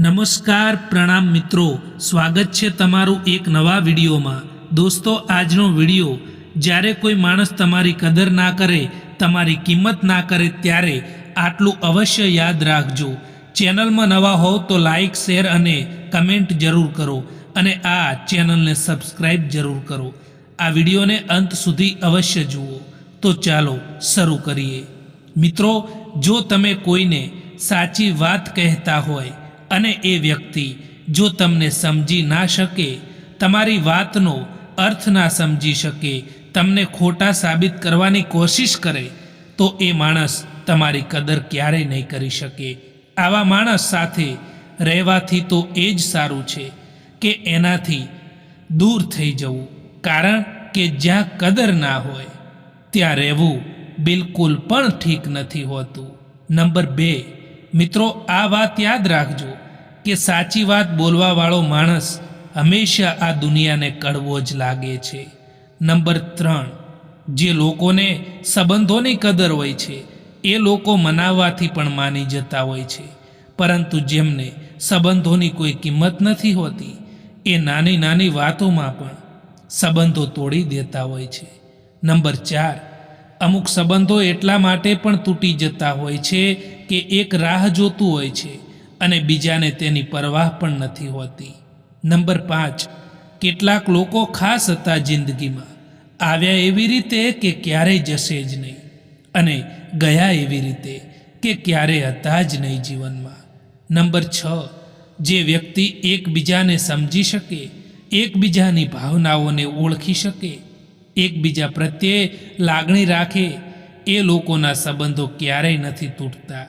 નમસ્કાર પ્રણામ મિત્રો. સ્વાગત છે તમારું એક નવા વિડીયોમાં. દોસ્તો, આજનો વીડિયો, જ્યારે કોઈ માણસ તમારી કદર ના કરે, તમારી કિંમત ના કરે ત્યારે આટલું અવશ્ય યાદ રાખજો. ચેનલમાં નવા હોવ તો લાઇક શેર અને કમેન્ટ જરૂર કરો અને આ ચેનલને સબસ્ક્રાઈબ જરૂર કરો. આ વિડીયોને અંત સુધી અવશ્ય જુઓ. તો ચાલો શરૂ કરીએ. મિત્રો, જો તમે કોઈને સાચી વાત કહેતા હોય અને એ વ્યક્તિ જો તમને સમજી ના શકે, તમારી વાતનો અર્થ ના સમજી શકે, તમને ખોટા સાબિત કરવાની કોશિશ કરે, તો એ માણસ તમારી કદર ક્યારેય નહીં કરી શકે. આવા માણસ સાથે રહેવાથી તો એ જ સારું છે કે એનાથી દૂર થઈ જવું. કારણ કે જ્યાં કદર ના હોય, ત્યાં રહેવું બિલકુલ પણ ઠીક નથી હોતું. નંબર બે મિત્રો, આ વાત યાદ રાખજો કે સાચી વાત બોલવાવાળો માણસ હંમેશા આ દુનિયાને કડવો જ લાગે છે. નંબર ત્રણ, જે લોકોને સંબંધોની કદર હોય છે, એ લોકો મનાવવાથી પણ માની જતા હોય છે. પરંતુ જેમને સંબંધોની કોઈ કિંમત નથી હોતી, એ નાની નાની વાતોમાં પણ સંબંધો તોડી દેતા હોય છે. નંબર ચાર, અમુક સંબંધો એટલા માટે પણ તૂટી જતા હોય છે કે એક રાહ જોતું હોય છે અને બીજાને તેની પરવાહ પણ નથી હોતી. નંબર પાંચ, કેટલાક લોકો ખાસ હતા જિંદગીમાં. આવ્યા એવી રીતે કે ક્યારેય જશે જ નહીં અને ગયા એવી રીતે કે ક્યારે હતા જ નહીં જીવનમાં. નંબર છ, જે વ્યક્તિ એકબીજાને સમજી શકે, એકબીજાની ભાવનાઓને ઓળખી શકે, એકબીજા પ્રત્યે લાગણી રાખે, એ લોકોના સંબંધો ક્યારેય નથી તૂટતા.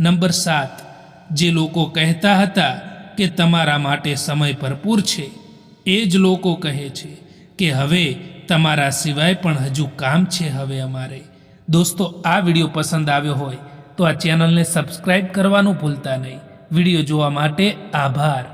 નંબર સાત. જે લોકો કહેતા હતા કે તમારા માટે સમય ભરપૂર છે, એ જ લોકો કહે છે કે હવે તમારા સિવાય પણ હજુ કામ છે હવે અમારે. દોસ્તો, આ વીડિયો પસંદ આવ્યો હોય તો આ ચેનલને સબસ્ક્રાઈબ કરવાનું ભૂલતા નહીં. વીડિયો જોવા માટે આભાર.